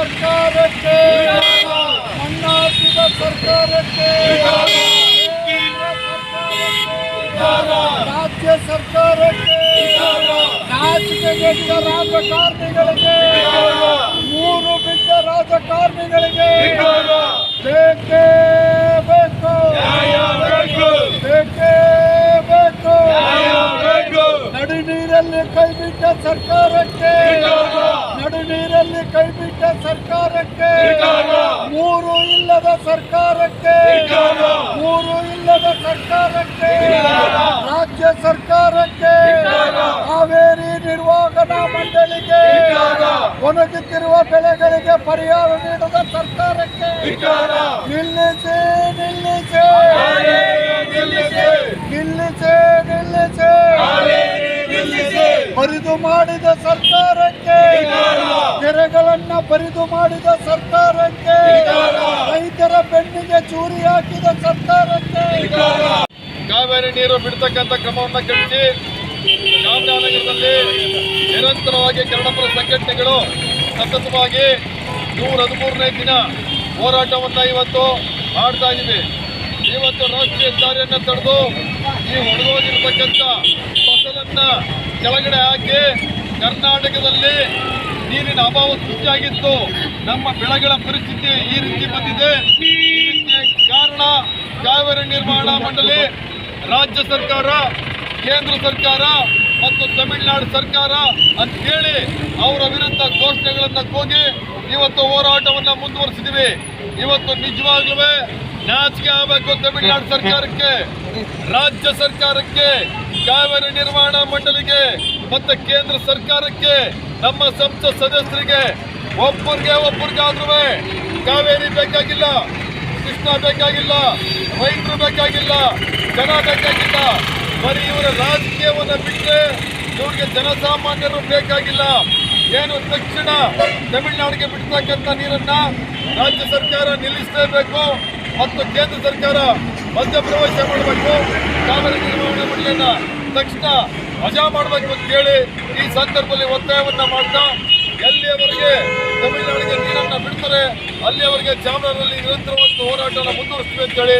सरकार के अन्ना की सरकार के राज्य सरकार के राज्य के जो राजकार निकल गए सरकार के ನಡು ನೀರಲ್ಲಿ ಕೈಬಿಟ್ಟ ಸರ್ಕಾರಕ್ಕೆ ಮೂರು ಇಲ್ಲದ ಸರ್ಕಾರಕ್ಕೆ ಮೂರು ಇಲ್ಲದ ಸರ್ಕಾರಕ್ಕೆ ರಾಜ್ಯ ಸರ್ಕಾರಕ್ಕೆ ಕಾವೇರಿ ನಿರ್ವಹಣಾ ಮಂಡಳಿಗೆ ಒಣಗುತ್ತಿರುವ ಬೆಳೆಗಳಿಗೆ ಪರಿಹಾರ ನೀಡದ ಸರ್ಕಾರಕ್ಕೆ ನಿಲ್ಲಿಸಿ ನಿಲ್ಲಿಸಿ. ನಿಲ್ಲಿಸಿ. ನಿಲ್ಲಿಸಿ ಬರಿದು ಮಾಡಿದ ಸರ್ಕಾರಕ್ಕೆ ಬರಿದು ಮಾಡಿದ ಸರ್ಕಾರಕ್ಕೆ ರೈತರ ಬೆನ್ನಿಗೆ ಚೂರಿ ಹಾಕಿದ ಸರ್ಕಾರಕ್ಕೆ ಕಾವೇರಿ ನೀರು ಬಿಡ್ತಕ್ಕಂಥ ಕ್ರಮವನ್ನು ಖಂಡಿಸಿ ಚಾಮರಾಜನಗರದಲ್ಲಿ ನಿರಂತರವಾಗಿ ಕನ್ನಡಪರ ಸಂಘಟನೆಗಳು ಸತತವಾಗಿ ನೂರ ಹದಿಮೂರನೇ ದಿನ ಹೋರಾಟವನ್ನು ಇವತ್ತು ಮಾಡ್ತಾ ಇದೆ ಇವತ್ತು ರಾಷ್ಟ್ರೀಯ ಹೆದ್ದಾರಿಯನ್ನ ತಡೆದು ಈ ಒಡೆದೋಗಿರ್ತಕ್ಕಂಥ ಫಸಲನ್ನ ಕೆಳಗಡೆ ಹಾಕಿ ಕರ್ನಾಟಕದಲ್ಲಿ ನೀರಿನ ಅಭಾವ ಸೃಷ್ಟಿಯಾಗಿತ್ತು. ನಮ್ಮ ಬೆಳೆಗಳ ಪರಿಸ್ಥಿತಿ ಈ ರೀತಿ ಬಂದಿದೆ. ಕಾರಣ ಕಾವೇರಿ ನಿರ್ಮಾಣ ಮಂಡಳಿ, ರಾಜ್ಯ ಸರ್ಕಾರ, ಕೇಂದ್ರ ಸರ್ಕಾರ ಮತ್ತು ತಮಿಳುನಾಡು ಸರ್ಕಾರ ಅಂತ ಹೇಳಿ ಅವರ ವಿರುದ್ಧ ಘೋಷಣೆಗಳನ್ನ ಕೂಗಿ ಇವತ್ತು ಹೋರಾಟವನ್ನು ಮುಂದುವರಿಸಿದೀವಿ. ಇವತ್ತು ನಿಜವಾಗ್ಲೂ ನಾಚಿಕೆ ಆಗಬೇಕು ತಮಿಳುನಾಡು ಸರ್ಕಾರಕ್ಕೆ. ರಾಜ್ಯ ಸರ್ಕಾರಕ್ಕೆ, ಕಾವೇರಿ ನಿರ್ವಹಣಾ ಮಂಡಳಿಗೆ, ಮತ್ತು ಕೇಂದ್ರ ಸರ್ಕಾರಕ್ಕೆ. ನಮ್ಮ ಸಂಸತ್ ಸದಸ್ಯರಿಗೆ ಒಬ್ಬರಿಗೆ ಒಬ್ಬರಿಗಾದ್ರೂ ಕಾವೇರಿ ಬೇಕಾಗಿಲ್ಲ, ಕೃಷ್ಣ ಬೇಕಾಗಿಲ್ಲ, ರೈತರು ಬೇಕಾಗಿಲ್ಲ, ಜನ ಬೇಕಾಗಿಲ್ಲ, ಬರೀ ಇವರ ರಾಜಕೀಯವನ್ನು ಬಿಟ್ಟರೆ ಇವ್ರಿಗೆ ಜನಸಾಮಾನ್ಯರು ಬೇಕಾಗಿಲ್ಲ. ಏನು ತಕ್ಷಣ ತಮಿಳುನಾಡಿಗೆ ಬಿಡ್ತಕ್ಕಂಥ ನೀರನ್ನ ರಾಜ್ಯ ಸರ್ಕಾರ ನಿಲ್ಲಿಸಲೇಬೇಕು, ಮತ್ತು ಕೇಂದ್ರ ಸರ್ಕಾರ ಮಧ್ಯಪ್ರವೇಶ ಮಾಡಬೇಕು, ಕಾವೇರಿ ನಿರ್ವಹಣಾ ಮಂಡಳಿಯನ್ನ ತಕ್ಷಣ ವಜಾ ಮಾಡಬೇಕು ಅಂತ ಹೇಳಿ ಈ ಸಂದರ್ಭದಲ್ಲಿ ಒತ್ತಾಯವನ್ನ ಮಾಡ್ತಾ ಎಲ್ಲಿಯವರೆಗೆ ತಮಿಳುನಾಡಿಗೆ ನೀರನ್ನ ಬಿಡ್ತಾರೆ, ಅಲ್ಲಿಯವರೆಗೆ ಚಾಮರಾಜನಲ್ಲಿ ನಿರಂತರವಾದ ಹೋರಾಟವನ್ನು ಮುಂದುವರಿಸ್ತೀವಿ ಅಂತ ಹೇಳಿ